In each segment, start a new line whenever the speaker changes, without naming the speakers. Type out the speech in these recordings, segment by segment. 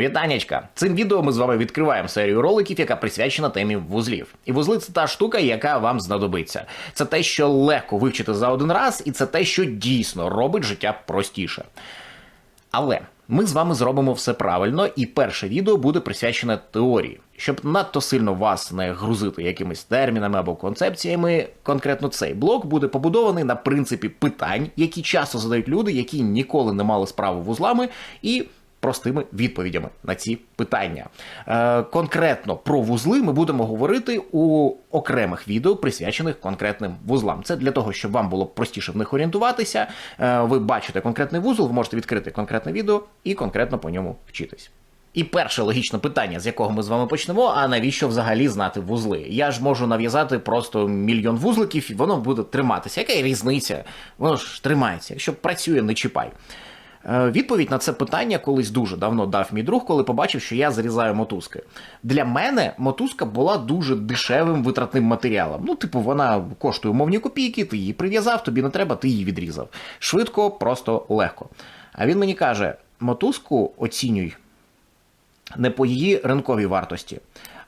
Вітанечка! Цим відео ми з вами відкриваємо серію роликів, яка присвячена темі вузлів. І вузли це та штука, яка вам знадобиться. Це те, що легко вивчити за один раз, і це те, що дійсно робить життя простіше. Але ми з вами зробимо все правильно, і перше відео буде присвячене теорії. Щоб надто сильно вас не грузити якимись термінами або концепціями, конкретно цей блок буде побудований на принципі питань, які часто задають люди, які ніколи не мали справу вузлами, і простими відповідями на ці питання. Е, конкретно про вузли ми будемо говорити у окремих відео, присвячених конкретним вузлам. Це для того, щоб вам було простіше в них орієнтуватися. Е, ви бачите конкретний вузол, ви можете відкрити конкретне відео і конкретно по ньому вчитись. І перше логічне питання, з якого ми з вами почнемо: а навіщо взагалі знати вузли? Я ж можу нав'язати просто мільйон вузликів, і воно буде триматися. Яка різниця? Воно ж тримається. Якщо працює, не чіпай. Е, Відповідь на це питання колись дуже давно дав мій друг, коли побачив, що я зарізаю мотузки. Для мене мотузка була дуже дешевим витратним матеріалом. Ну, типу, вона коштує умовні копійки, ти її прив'язав, тобі не треба, ти її відрізав. Швидко, просто легко. А він мені каже: мотузку оцінюй не по її ринковій вартості,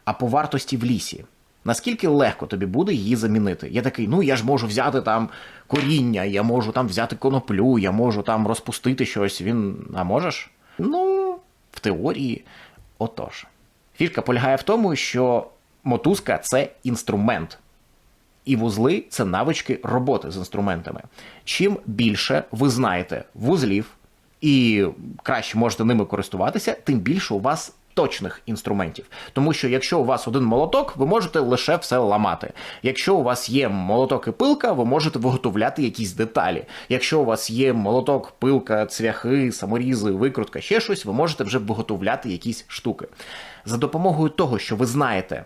а по вартості в лісі. Наскільки легко тобі буде її замінити? Я такий, ну я ж можу взяти там коріння, я можу там взяти коноплю, я можу там розпустити щось. Він. А можеш? Ну, в теорії, отож. Фішка полягає в тому, що мотузка це інструмент. І вузли це навички роботи з інструментами. Чим більше ви знаєте вузлів і краще можете ними користуватися, тим більше у вас точних інструментів. Тому що якщо у вас один молоток, ви можете лише все ламати. Якщо у вас є молоток і пилка, ви можете виготовляти якісь деталі. Якщо у вас є молоток, пилка, цвяхи, саморізи, викрутка, ще щось, ви можете вже виготовляти якісь штуки. За допомогою того, що ви знаєте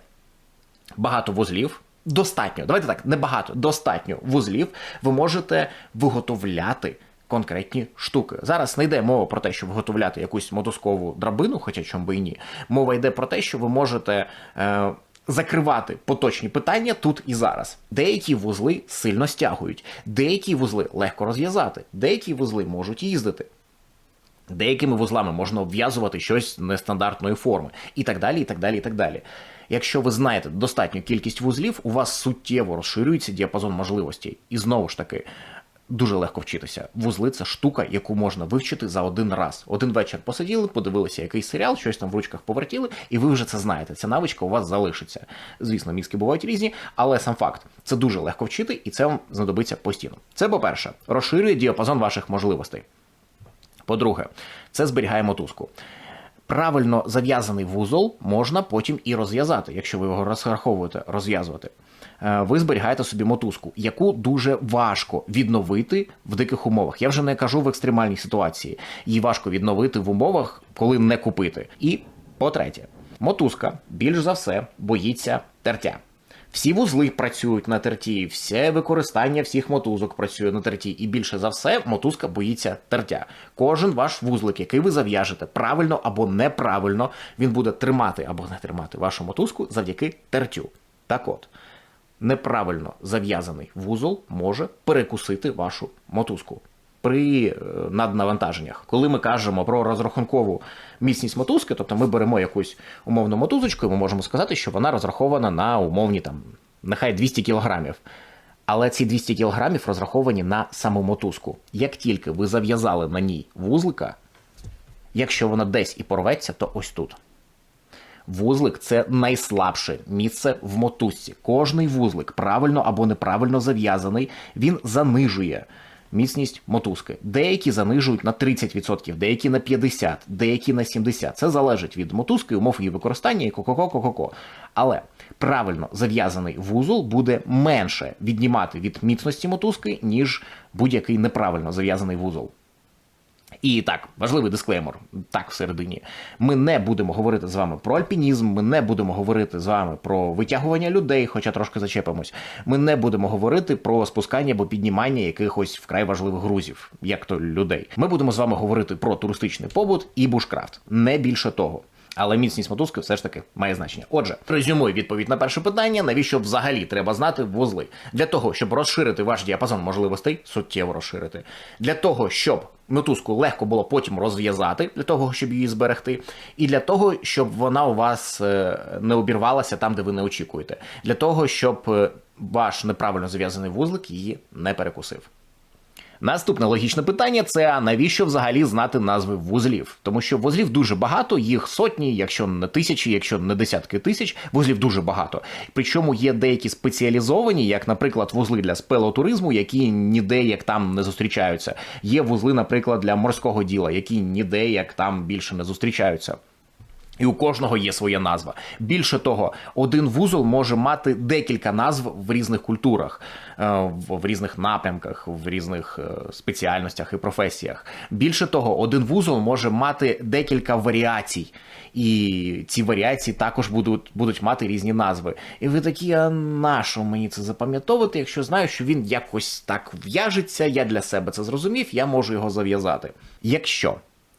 багато вузлів. Достатньо, давайте так, не багато, достатньо вузлів, ви можете виготовляти конкретні штуки. Зараз не йде мова про те, щоб виготовляти якусь мотузкову драбину, хоча чому би і ні. Мова йде про те, що ви можете. Е, Закривати поточні питання тут і зараз. Деякі вузли сильно стягують, деякі вузли легко розв'язати, деякі вузли можуть їздити. Деякими вузлами можна обв'язувати щось нестандартної форми, і так далі, і так далі, і так далі. Якщо ви знаєте достатню кількість вузлів, у вас суттєво розширюється діапазон можливостей. І знову ж таки, дуже легко вчитися. Вузли це штука, яку можна вивчити за один раз. Один вечір посиділи, подивилися якийсь серіал, щось там в ручках повертіли, і ви вже це знаєте. Ця навичка у вас залишиться. Звісно, мізки бувають різні, але сам факт це дуже легко вчити, і це вам знадобиться постійно. Це, по-перше, розширює діапазон ваших можливостей. По-друге, це зберігає мотузку. Правильно зав'язаний вузол можна потім і розв'язати, якщо ви його розраховуєте розв'язувати. Е, ви зберігаєте собі мотузку, яку дуже важко відновити в диких умовах. Я вже не кажу в екстремальній ситуації. Її важко відновити в умовах, коли не купити. І по-третє, мотузка більш за все боїться тертя. Всі вузли працюють на терті, все використання всіх мотузок працює на терті, і більше за все мотузка боїться тертя. Кожен ваш вузлик, який ви зав'яжете правильно або неправильно, він буде тримати або не тримати вашу мотузку завдяки тертю. Так от, неправильно зав'язаний вузол може перекусити вашу мотузку. При е, наднавантаженнях, коли ми кажемо про розрахункову міцність мотузки, тобто ми беремо якусь умовну мотузочку, і ми можемо сказати, що вона розрахована на умовні там нехай 200 кілограмів. Але ці 200 кілограмів розраховані на саму мотузку. Як тільки ви зав'язали на ній вузлика, якщо вона десь і порветься, то ось тут. Вузлик це найслабше місце в мотузці. Кожний вузлик, правильно або неправильно зав'язаний, він занижує міцність мотузки. Деякі занижують на 30%, деякі на 50%, деякі на 70%. Це залежить від мотузки, умов її використання і ко-ко-ко-ко-ко. Але правильно зав'язаний вузол буде менше віднімати від міцності мотузки, ніж будь-який неправильно зав'язаний вузол. І так, важливий дисклеймер, так всередині. Ми не будемо говорити з вами про альпінізм, ми не будемо говорити з вами про витягування людей, хоча трошки зачепимось. Ми не будемо говорити про спускання або піднімання якихось вкрай важливих грузів, як то людей. Ми будемо з вами говорити про туристичний побут і бушкрафт, не більше того. Але міцність мотузки все ж таки має значення. Отже, резюмую відповідь на перше питання: навіщо взагалі треба знати вузли? Для того, щоб розширити ваш діапазон можливостей, суттєво розширити, для того, щоб мотузку легко було потім розв'язати, для того, щоб її зберегти, і для того, щоб вона у вас е, не обірвалася там, де ви не очікуєте, для того, щоб е, ваш неправильно зав'язаний вузлик її не перекусив. Наступне логічне питання це навіщо взагалі знати назви вузлів? Тому що вузлів дуже багато, їх сотні, якщо не тисячі, якщо не десятки тисяч, вузлів дуже багато. Причому є деякі спеціалізовані, як, наприклад, вузли для спелеотуризму, які ніде як там не зустрічаються. Є вузли, наприклад, для морського діла, які ніде як там більше не зустрічаються. І у кожного є своя назва. Більше того, один вузол може мати декілька назв в різних культурах, е, в різних напрямках, в різних е, спеціальностях і професіях. Більше того, один вузол може мати декілька варіацій, і ці варіації також будуть, будуть мати різні назви. І ви такі, а нащо мені це запам'ятовувати, якщо знаю, що він якось так в'яжеться, я для себе це зрозумів, я можу його зав'язати. Якщо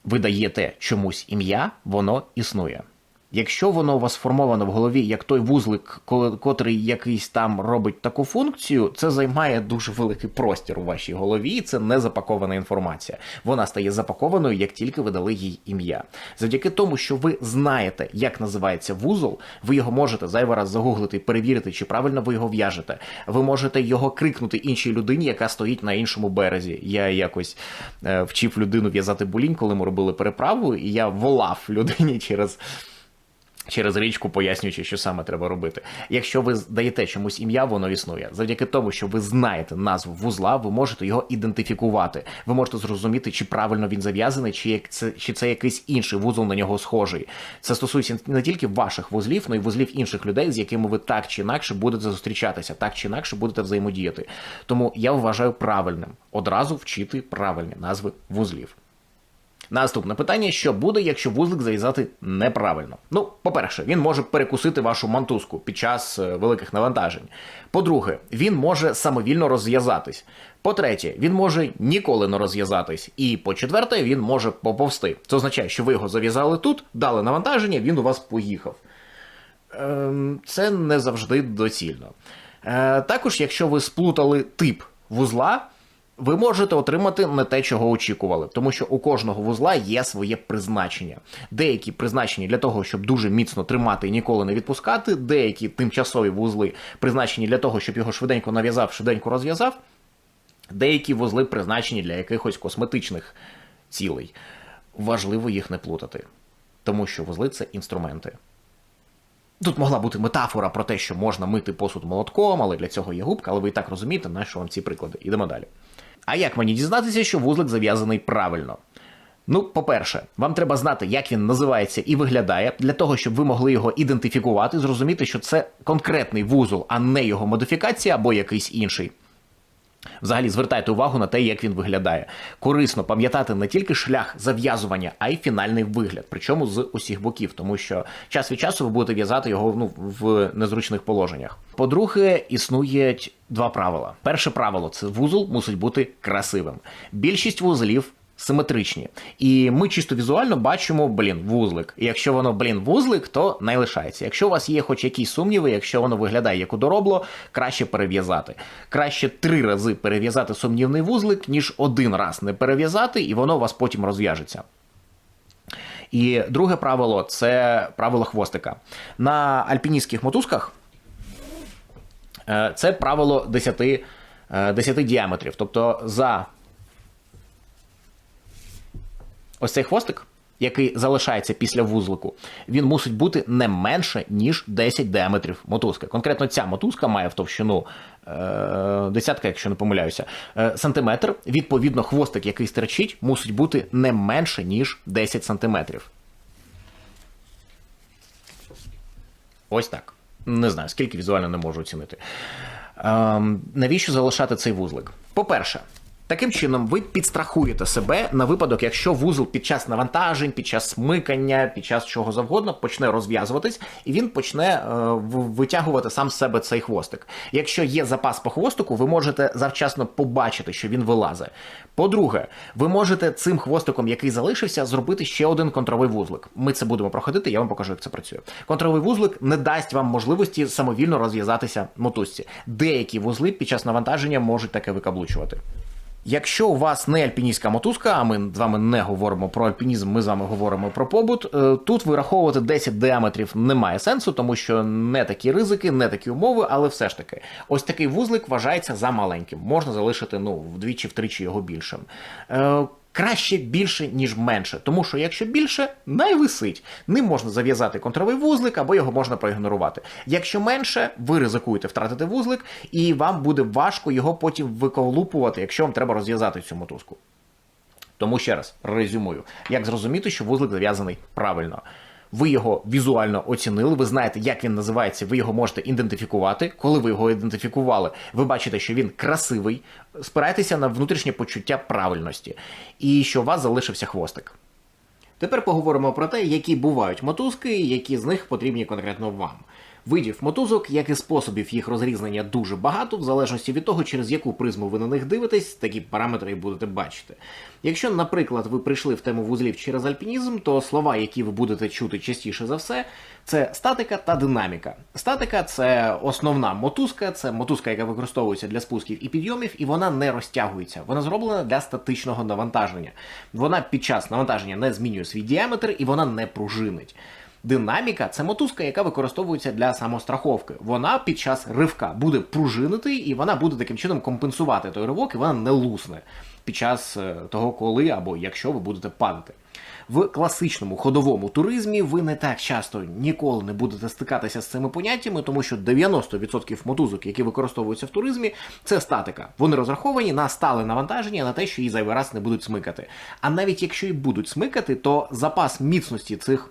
ви даєте чомусь ім'я, воно існує. Якщо воно у вас сформовано в голові як той вузлик, ко- котрий якийсь там робить таку функцію, це займає дуже великий простір у вашій голові, і це не запакована інформація. Вона стає запакованою, як тільки ви дали їй ім'я. Завдяки тому, що ви знаєте, як називається вузол, ви його можете зайвий раз загуглити перевірити, чи правильно ви його в'яжете. Ви можете його крикнути іншій людині, яка стоїть на іншому березі. Я якось е, вчив людину в'язати булінь, коли ми робили переправу, і я волав людині через. Через річку пояснюючи, що саме треба робити. Якщо ви даєте чомусь ім'я, воно існує. Завдяки тому, що ви знаєте назву вузла, ви можете його ідентифікувати. Ви можете зрозуміти, чи правильно він зав'язаний, чи як це чи це якийсь інший вузол на нього схожий. Це стосується не тільки ваших вузлів, але й вузлів інших людей, з якими ви так чи інакше будете зустрічатися, так чи інакше будете взаємодіяти. Тому я вважаю правильним одразу вчити правильні назви вузлів. Наступне питання: що буде, якщо вузлик зав'язати неправильно? Ну, по-перше, він може перекусити вашу мантузку під час е, великих навантажень. По-друге, він може самовільно розв'язатись. По-третє, він може ніколи не розв'язатись. І по-четверте, він може поповсти. Це означає, що ви його зав'язали тут, дали навантаження, він у вас поїхав. Ем, Це не завжди доцільно. Е, Також, якщо ви сплутали тип вузла, ви можете отримати не те, чого очікували, тому що у кожного вузла є своє призначення. Деякі призначені для того, щоб дуже міцно тримати і ніколи не відпускати, деякі тимчасові вузли призначені для того, щоб його швиденько нав'язав, швиденько розв'язав. Деякі вузли призначені для якихось косметичних цілей. Важливо їх не плутати, тому що вузли це інструменти. Тут могла бути метафора про те, що можна мити посуд молотком, але для цього є губка, але ви і так розумієте, на що вам ці приклади. Ідемо далі. А як мені дізнатися, що вузлик зав'язаний правильно? Ну, по-перше, вам треба знати, як він називається і виглядає, для того, щоб ви могли його ідентифікувати, зрозуміти, що це конкретний вузол, а не його модифікація або якийсь інший. Взагалі звертайте увагу на те, як він виглядає. Корисно пам'ятати не тільки шлях зав'язування, а й фінальний вигляд, причому з усіх боків, тому що час від часу ви будете в'язати його ну, в незручних положеннях. По-друге, існують два правила. Перше правило це вузол мусить бути красивим. Більшість вузлів. Симетричні, і ми чисто візуально бачимо, блін, вузлик. І якщо воно, блін, вузлик, то не лишається. Якщо у вас є хоч якісь сумніви, якщо воно виглядає як удоробло, краще перев'язати. Краще три рази перев'язати сумнівний вузлик, ніж один раз не перев'язати, і воно у вас потім розв'яжеться. І друге правило це правило хвостика. На альпіністських мотузках е, це правило 10, е, 10 діаметрів. Тобто за ось цей хвостик, який залишається після вузлику, він мусить бути не менше, ніж 10 діаметрів мотузки. Конкретно ця мотузка має в товщину е, десятка, якщо не помиляюся, е, сантиметр. Відповідно, хвостик, який стерчить, мусить бути не менше, ніж 10 сантиметрів. Ось так. Не знаю, скільки візуально не можу оцінити. Ем, навіщо залишати цей вузлик? По-перше, Таким чином, ви підстрахуєте себе на випадок, якщо вузол під час навантажень, під час смикання, під час чого завгодно почне розв'язуватись, і він почне е, витягувати сам себе цей хвостик. Якщо є запас по хвостику, ви можете завчасно побачити, що він вилазить. По-друге, ви можете цим хвостиком, який залишився, зробити ще один контровий вузлик. Ми це будемо проходити, я вам покажу, як це працює. Контровий вузлик не дасть вам можливості самовільно розв'язатися мотузці. Деякі вузли під час навантаження можуть таке викаблучувати. Якщо у вас не альпіністська мотузка, а ми з вами не говоримо про альпінізм, ми з вами говоримо про побут. е, Тут вираховувати 10 діаметрів немає сенсу, тому що не такі ризики, не такі умови, але все ж таки, ось такий вузлик вважається за маленьким. Можна залишити ну вдвічі-втричі його більшим. Краще більше, ніж менше, тому що якщо більше, най висить. Ним можна зав'язати контровий вузлик або його можна проігнорувати. Якщо менше, ви ризикуєте втратити вузлик, і вам буде важко його потім виколупувати, якщо вам треба розв'язати цю мотузку. Тому ще раз резюмую, як зрозуміти, що вузлик зав'язаний правильно. Ви його візуально оцінили, ви знаєте, як він називається, ви його можете ідентифікувати. Коли ви його ідентифікували, ви бачите, що він красивий, спирайтеся на внутрішнє почуття правильності і що у вас залишився хвостик. Тепер поговоримо про те, які бувають мотузки, які з них потрібні конкретно вам. Видів мотузок, як і способів їх розрізнення дуже багато, в залежності від того, через яку призму ви на них дивитесь, такі параметри і будете бачити. Якщо, наприклад, ви прийшли в тему вузлів через альпінізм, то слова, які ви будете чути частіше за все, це статика та динаміка. Статика це основна мотузка, це мотузка, яка використовується для спусків і підйомів, і вона не розтягується. Вона зроблена для статичного навантаження. Вона під час навантаження не змінює свій діаметр і вона не пружинить. Динаміка це мотузка, яка використовується для самостраховки. Вона під час ривка буде пружинити, і вона буде таким чином компенсувати той ривок, і вона не лусне під час е, того, коли або якщо ви будете падати. В класичному ходовому туризмі ви не так часто ніколи не будете стикатися з цими поняттями, тому що 90% мотузок, які використовуються в туризмі, це статика. Вони розраховані на стале навантаження, на те, що її зайвий раз не будуть смикати. А навіть якщо і будуть смикати, то запас міцності цих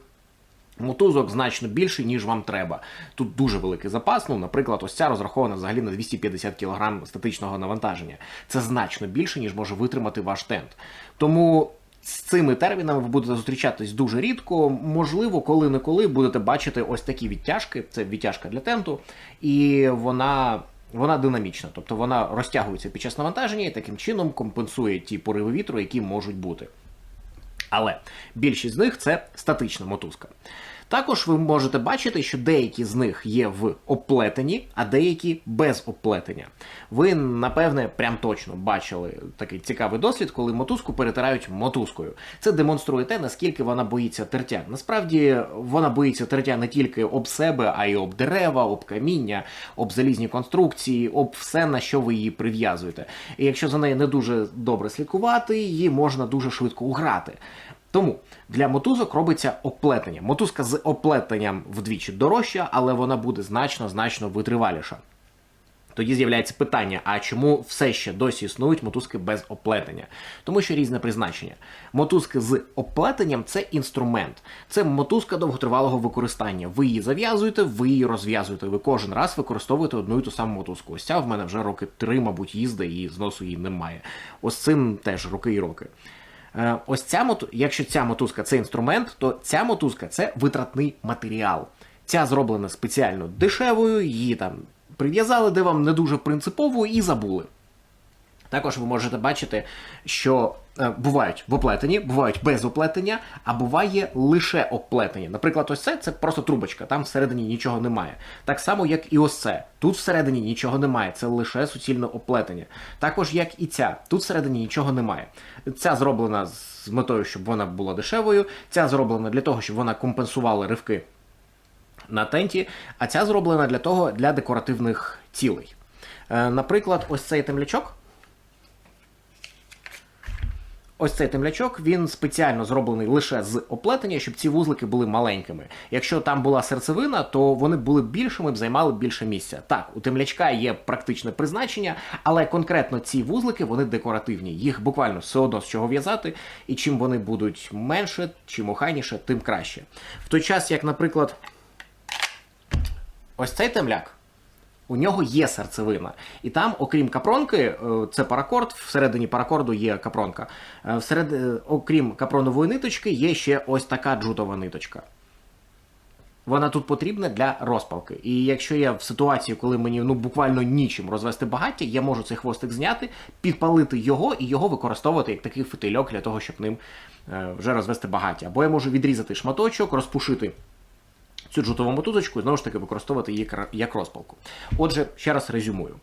Мотузок значно більший, ніж вам треба. Тут дуже великий запас. Ну, наприклад, ось ця розрахована взагалі на 250 кг статичного навантаження. Це значно більше, ніж може витримати ваш тент. Тому з цими термінами ви будете зустрічатись дуже рідко. Можливо, коли-неколи будете бачити ось такі відтяжки. Це відтяжка для тенту, і вона. Вона динамічна, тобто вона розтягується під час навантаження і таким чином компенсує ті пориви вітру, які можуть бути. Але більшість з них це статична мотузка. Також ви можете бачити, що деякі з них є в оплетенні, а деякі без оплетення. Ви, напевне, прям точно бачили такий цікавий дослід, коли мотузку перетирають мотузкою. Це демонструє те, наскільки вона боїться тертя. Насправді вона боїться тертя не тільки об себе, а й об дерева, об каміння, об залізні конструкції, об все, на що ви її прив'язуєте. І якщо за нею не дуже добре слідкувати, її можна дуже швидко уграти. Тому для мотузок робиться оплетення. Мотузка з оплетенням вдвічі дорожча, але вона буде значно значно витриваліша. Тоді з'являється питання: а чому все ще досі існують мотузки без оплетення? Тому що різне призначення. Мотузки з оплетенням це інструмент, це мотузка довготривалого використання. Ви її зав'язуєте, ви її розв'язуєте. Ви кожен раз використовуєте одну і ту саму мотузку. Ось ця в мене вже роки три, мабуть, їздить і зносу її немає. Ось цим теж роки і роки. Е, Ось ця моту, якщо ця мотузка це інструмент, то ця мотузка це витратний матеріал. Ця зроблена спеціально дешевою, її там прив'язали, де вам не дуже принципово, і забули. Також ви можете бачити, що е, бувають в оплетенні, бувають без оплетення, а буває лише оплетення. Наприклад, ось це це просто трубочка, там всередині нічого немає. Так само, як і ось це. Тут всередині нічого немає, це лише суцільне оплетення. Також як і ця, тут всередині нічого немає. Ця зроблена з метою, щоб вона була дешевою, ця зроблена для того, щоб вона компенсувала ривки на тенті, а ця зроблена для того для декоративних цілей. Е, Наприклад, ось цей темлячок. Ось цей темлячок він спеціально зроблений лише з оплетення, щоб ці вузлики були маленькими. Якщо там була серцевина, то вони були більшими, б займали більше місця. Так, у темлячка є практичне призначення, але конкретно ці вузлики вони декоративні. Їх буквально все одно з чого в'язати, і чим вони будуть менше, чим охайніше, тим краще. В той час, як, наприклад, ось цей темляк. У нього є серцевина. І там, окрім капронки, е, це паракорд, всередині паракорду є капронка. Е, Всеред, е, окрім капронової ниточки, є ще ось така джутова ниточка. Вона тут потрібна для розпалки. І якщо я в ситуації, коли мені ну буквально нічим розвести багаття, я можу цей хвостик зняти, підпалити його і його використовувати як такий фитильок для того, щоб ним вже розвести багаття. Або я можу відрізати шматочок, розпушити цю джутову мотузочку і знову ж таки використовувати її як розпалку. Отже, ще раз резюмую.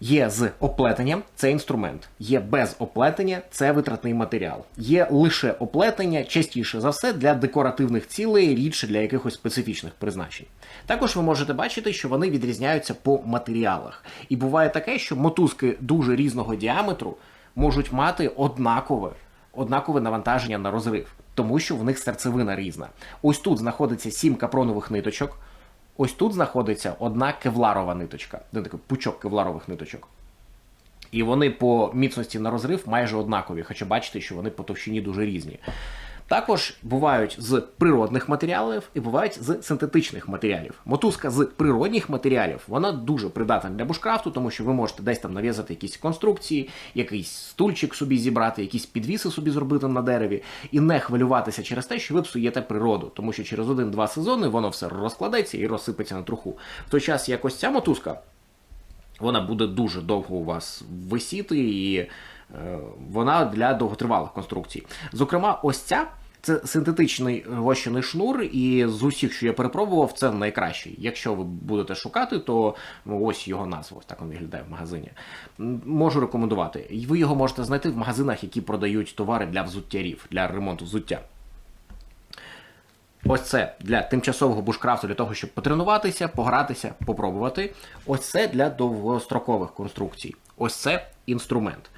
Є з оплетенням це інструмент, є без оплетення це витратний матеріал. Є лише оплетення, частіше за все, для декоративних цілей, рідше для якихось специфічних призначень. Також ви можете бачити, що вони відрізняються по матеріалах. І буває таке, що мотузки дуже різного діаметру можуть мати однакове, однакове навантаження на розрив, тому що в них серцевина різна. Ось тут знаходиться сім капронових ниточок. Ось тут знаходиться одна кевларова ниточка, де такий пучок кевларових ниточок. І вони по міцності на розрив майже однакові, хоча бачите, що вони по товщині дуже різні. Також бувають з природних матеріалів і бувають з синтетичних матеріалів. Мотузка з природних матеріалів вона дуже придатна для бушкрафту, тому що ви можете десь там нав'язати якісь конструкції, якийсь стульчик собі зібрати, якісь підвіси собі зробити на дереві, і не хвилюватися через те, що ви псуєте природу, тому що через один-два сезони воно все розкладеться і розсипеться на труху. В той час як ось ця мотузка, вона буде дуже довго у вас висіти, і вона для довготривалих конструкцій. Зокрема, ось ця. Це синтетичний гощений шнур, і з усіх, що я перепробував, це найкращий. Якщо ви будете шукати, то ось його назва, ось так він виглядає в магазині. Можу рекомендувати. Ви його можете знайти в магазинах, які продають товари для взуттярів, для ремонту взуття. Ось це для тимчасового бушкрафту, для того, щоб потренуватися, погратися, попробувати. Ось це для довгострокових конструкцій. Ось це інструмент.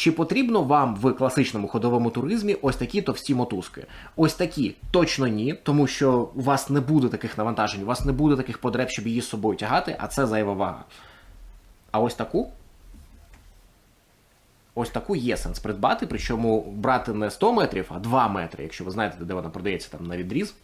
Чи потрібно вам в класичному ходовому туризмі ось такі товсті мотузки? Ось такі точно ні, тому що у вас не буде таких навантажень, у вас не буде таких потреб, щоб її з собою тягати, а це зайва вага. А ось таку Ось таку є сенс придбати, причому брати не 100 метрів, а 2 метри, якщо ви знаєте, де вона продається там на відріз.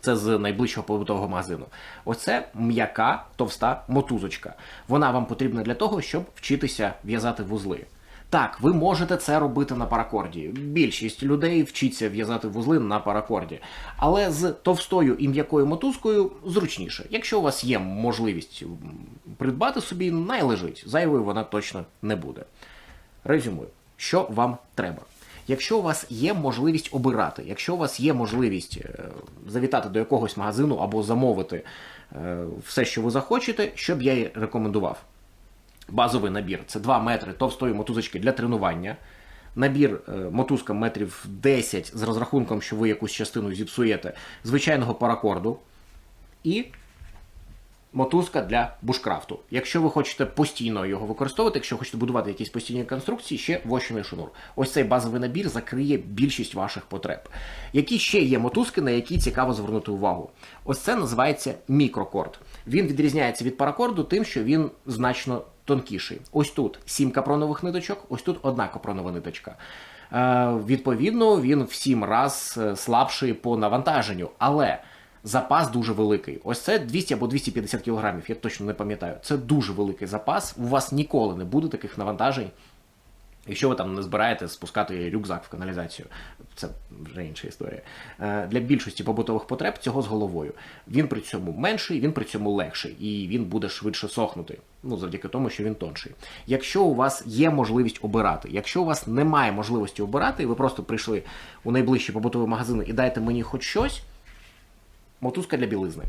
Це з найближчого побутового магазину. Оце м'яка товста мотузочка. Вона вам потрібна для того, щоб вчитися в'язати вузли. Так, ви можете це робити на паракорді. Більшість людей вчиться в'язати вузли на паракорді. Але з товстою і м'якою мотузкою зручніше. Якщо у вас є можливість придбати собі, найлежить. Зайвою вона точно не буде. Резюмую, що вам треба. Якщо у вас є можливість обирати, якщо у вас є можливість е, завітати до якогось магазину або замовити е, все, що ви захочете, що б я рекомендував. Базовий набір це 2 метри товстої мотузочки для тренування. Набір е, мотузка метрів 10 з розрахунком, що ви якусь частину зіпсуєте, звичайного паракорду. І мотузка для бушкрафту. Якщо ви хочете постійно його використовувати, якщо хочете будувати якісь постійні конструкції, ще вощений шнур. Ось цей базовий набір закриє більшість ваших потреб. Які ще є мотузки, на які цікаво звернути увагу? Ось це називається мікрокорд. Він відрізняється від паракорду тим, що він значно тонкіший. Ось тут сім капронових ниточок, ось тут одна капронова ниточка. Е, відповідно, він в сім раз е, слабший по навантаженню, але запас дуже великий. Ось це 200 або 250 кілограмів, я точно не пам'ятаю. Це дуже великий запас. У вас ніколи не буде таких навантажень. Якщо ви там не збираєте спускати рюкзак в каналізацію, це вже інша історія. Е, Для більшості побутових потреб цього з головою. Він при цьому менший, він при цьому легший, і він буде швидше сохнути. Ну, завдяки тому, що він тонший. Якщо у вас є можливість обирати, якщо у вас немає можливості обирати, і ви просто прийшли у найближчі побутові магазини і дайте мені хоч щось, мотузка для білизни.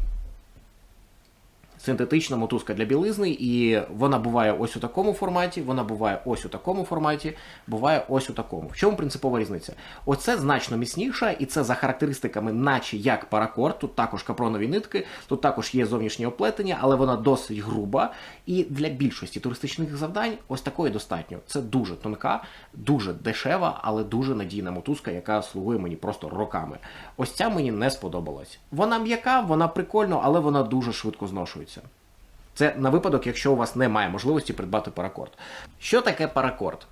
Синтетична мотузка для білизни, і вона буває ось у такому форматі, вона буває ось у такому форматі, буває ось у такому. В чому принципова різниця? Оце значно міцніша, і це за характеристиками, наче як паракорд. Тут також капронові нитки, тут також є зовнішнє оплетення, але вона досить груба. І для більшості туристичних завдань ось такої достатньо. Це дуже тонка, дуже дешева, але дуже надійна мотузка, яка слугує мені просто роками. Ось ця мені не сподобалась. Вона м'яка, вона прикольна, але вона дуже швидко зношується. Це на випадок, якщо у вас немає можливості придбати паракорд. Що таке паракорд?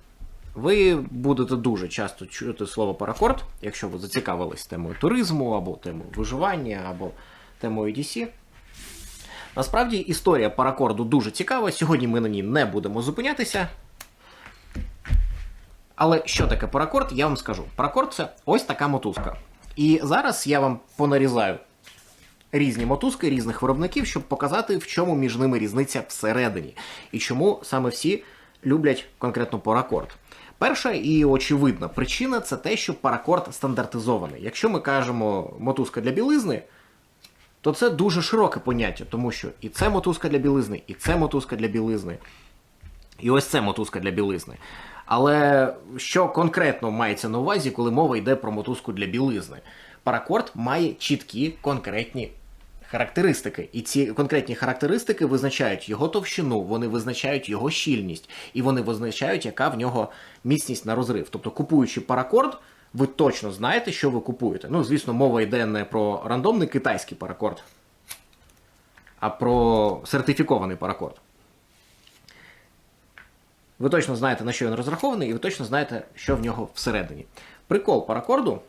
Ви будете дуже часто чути слово паракорд, якщо ви зацікавились темою туризму, або темою виживання, або темою EDC. Насправді історія паракорду дуже цікава. Сьогодні ми на ній не будемо зупинятися. Але що таке паракорд, я вам скажу. Паракорд це ось така мотузка. І зараз я вам понарізаю різні мотузки різних виробників, щоб показати, в чому між ними різниця всередині. І чому саме всі люблять конкретно паракорд. Перша і очевидна причина це те, що паракорд стандартизований. Якщо ми кажемо мотузка для білизни, то це дуже широке поняття, тому що і це мотузка для білизни, і це мотузка для білизни, і ось це мотузка для білизни. Але що конкретно мається на увазі, коли мова йде про мотузку для білизни? Паракорд має чіткі конкретні характеристики. І ці конкретні характеристики визначають його товщину, вони визначають його щільність, і вони визначають, яка в нього міцність на розрив. Тобто, купуючи паракорд, ви точно знаєте, що ви купуєте. Ну, звісно, мова йде не про рандомний китайський паракорд, а про сертифікований паракорд. Ви точно знаєте, на що він розрахований, і ви точно знаєте, що в нього всередині. Прикол паракорду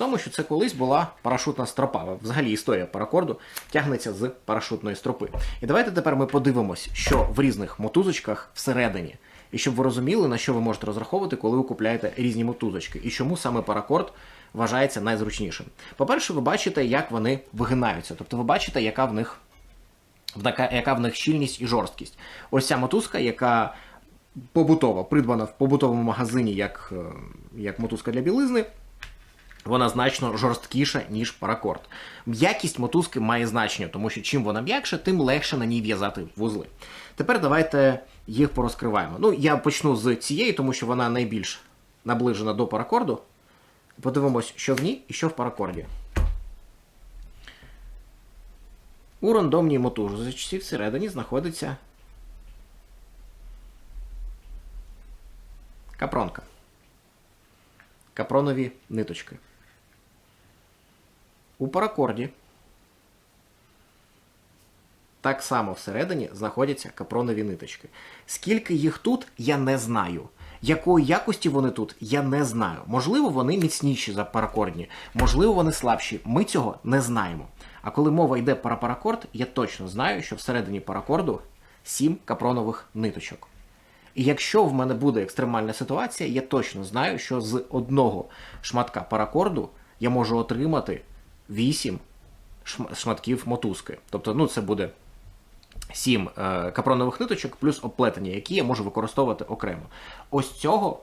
тому, що це колись була парашутна стропа. Взагалі історія паракорду тягнеться з парашутної стропи. І давайте тепер ми подивимось, що в різних мотузочках всередині. І щоб ви розуміли, на що ви можете розраховувати, коли ви купляєте різні мотузочки, і чому саме паракорд вважається найзручнішим. По-перше, ви бачите, як вони вигинаються. Тобто ви бачите, яка в них яка в них щільність і жорсткість. Ось ця мотузка, яка побутова, придбана в побутовому магазині як, е, як мотузка для білизни, вона значно жорсткіша, ніж паракорд. М'якість мотузки має значення, тому що чим вона м'якша, тим легше на ній в'язати вузли. Тепер давайте їх порозкриваємо. Ну, я почну з цієї, тому що вона найбільш наближена до паракорду. Подивимось, що в ній і що в паракорді. У рандомній мотузочці всередині знаходиться капронка. Капронові ниточки. У паракорді так само всередині знаходяться капронові ниточки. Скільки їх тут, я не знаю. Якої якості вони тут, я не знаю. Можливо, вони міцніші за паракордні, можливо, вони слабші. Ми цього не знаємо. А коли мова йде про паракорд, я точно знаю, що всередині паракорду 7 капронових ниточок. І якщо в мене буде екстремальна ситуація, я точно знаю, що з одного шматка паракорду я можу отримати 8 шматків мотузки. Тобто, ну, це буде 7 е, капронових ниточок плюс оплетення, які я можу використовувати окремо. Ось цього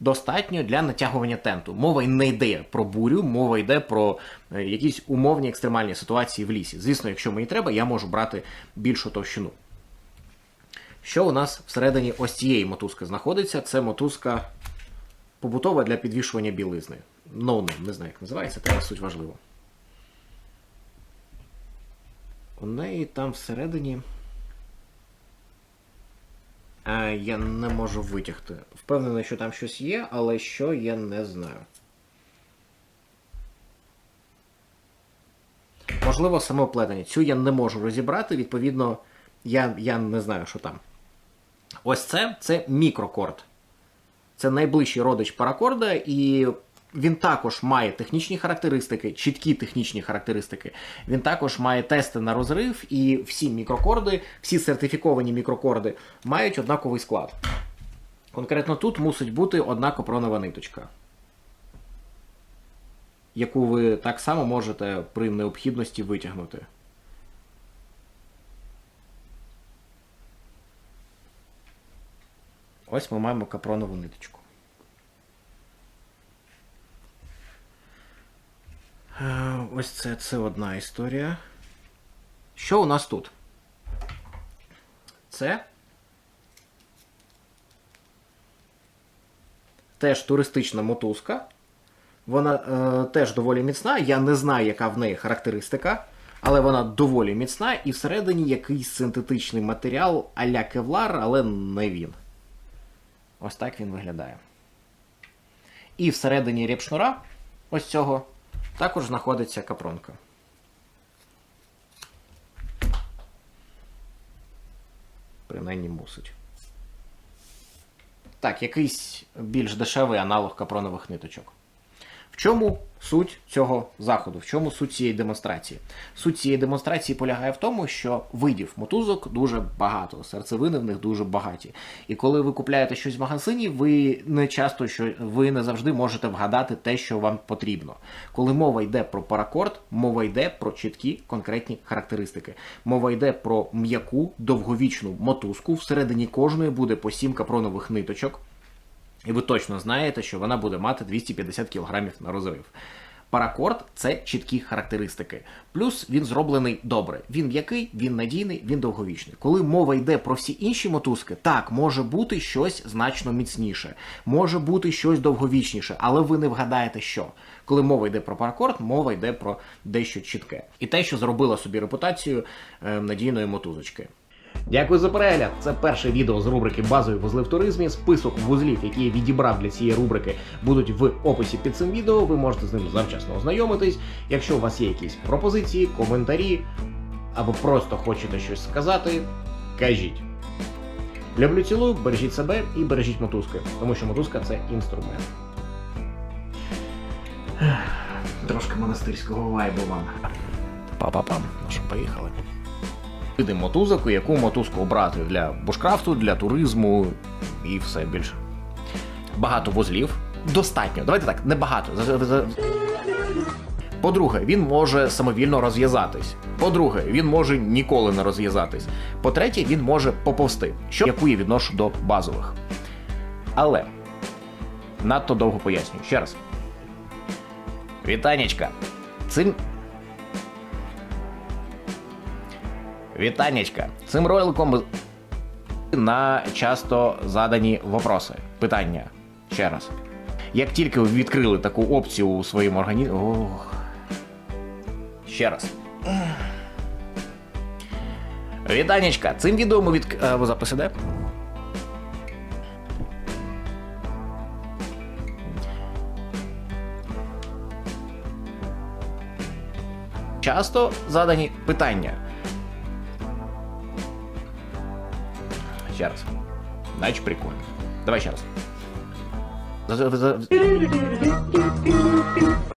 достатньо для натягування тенту. Мова й не йде про бурю, мова йде про е, якісь умовні екстремальні ситуації в лісі. Звісно, якщо мені треба, я можу брати більшу товщину. Що у нас всередині ось цієї мотузки знаходиться? Це мотузка побутова для підвішування білизни. No не знаю, як називається, та суть важливо. У неї там всередині. А, я не можу витягти. Впевнений, що там щось є, але що я не знаю. Можливо, саме плетення. Цю я не можу розібрати, відповідно, я, я не знаю, що там. Ось це це мікрокорд. Це найближчий родич паракорда, і він також має технічні характеристики, чіткі технічні характеристики. Він також має тести на розрив, і всі мікрокорди, всі сертифіковані мікрокорди мають однаковий склад. Конкретно тут мусить бути одна копронова ниточка, яку ви так само можете при необхідності витягнути. Ось ми маємо капронову ниточку. Е, Ось це, це одна історія. Що у нас тут? Це теж туристична мотузка. Вона е, теж доволі міцна. Я не знаю, яка в неї характеристика, але вона доволі міцна і всередині якийсь синтетичний матеріал а-ля кевлар, але не він. Ось так він виглядає. І всередині репшнура ось цього також знаходиться капронка. Принаймні мусить. Так, якийсь більш дешевий аналог капронових ниточок. В чому суть? цього заходу? В чому суть цієї демонстрації? Суть цієї демонстрації полягає в тому, що видів мотузок дуже багато, серцевини в них дуже багаті. І коли ви купляєте щось в магазині, ви не часто що ви не завжди можете вгадати те, що вам потрібно. Коли мова йде про паракорд, мова йде про чіткі конкретні характеристики. Мова йде про м'яку довговічну мотузку. Всередині кожної буде по 7 капронових ниточок. І ви точно знаєте, що вона буде мати 250 кг на розрив. Паракорд це чіткі характеристики. Плюс він зроблений добре. Він м'який, він надійний, він довговічний. Коли мова йде про всі інші мотузки, так може бути щось значно міцніше, може бути щось довговічніше, але ви не вгадаєте, що. Коли мова йде про паракорд, мова йде про дещо чітке. І те, що зробило собі репутацію е, надійної мотузочки. Дякую за перегляд. Це перше відео з рубрики Базові вузли в туризмі. Список вузлів, які я відібрав для цієї рубрики, будуть в описі під цим відео. Ви можете з ним завчасно ознайомитись. Якщо у вас є якісь пропозиції, коментарі або просто хочете щось сказати, кажіть. Люблю цілую, бережіть себе і бережіть мотузки, тому що мотузка це інструмент. Трошки монастирського вайбу вам. Па-па-пам, ну що, поїхали. Види мотузок, яку мотузку обрати для бушкрафту, для туризму і все більше. Багато вузлів. Достатньо. Давайте так, небагато. По-друге, він може самовільно розв'язатись. По-друге, він може ніколи не розв'язатись. По-третє, він може поповсти, що яку я відношу до базових. Але надто довго пояснюю. Ще раз. Вітанечка. Цим Вітанечка. Цим роликом на часто задані вопроси. Питання. Ще раз. Як тільки ви відкрили таку опцію у своєму організмі. Ох. Ще раз. Вітанечка. Цим відео ми від... Запис іде? Часто задані питання. Ще раз. Наче прикольно. Давай ще раз.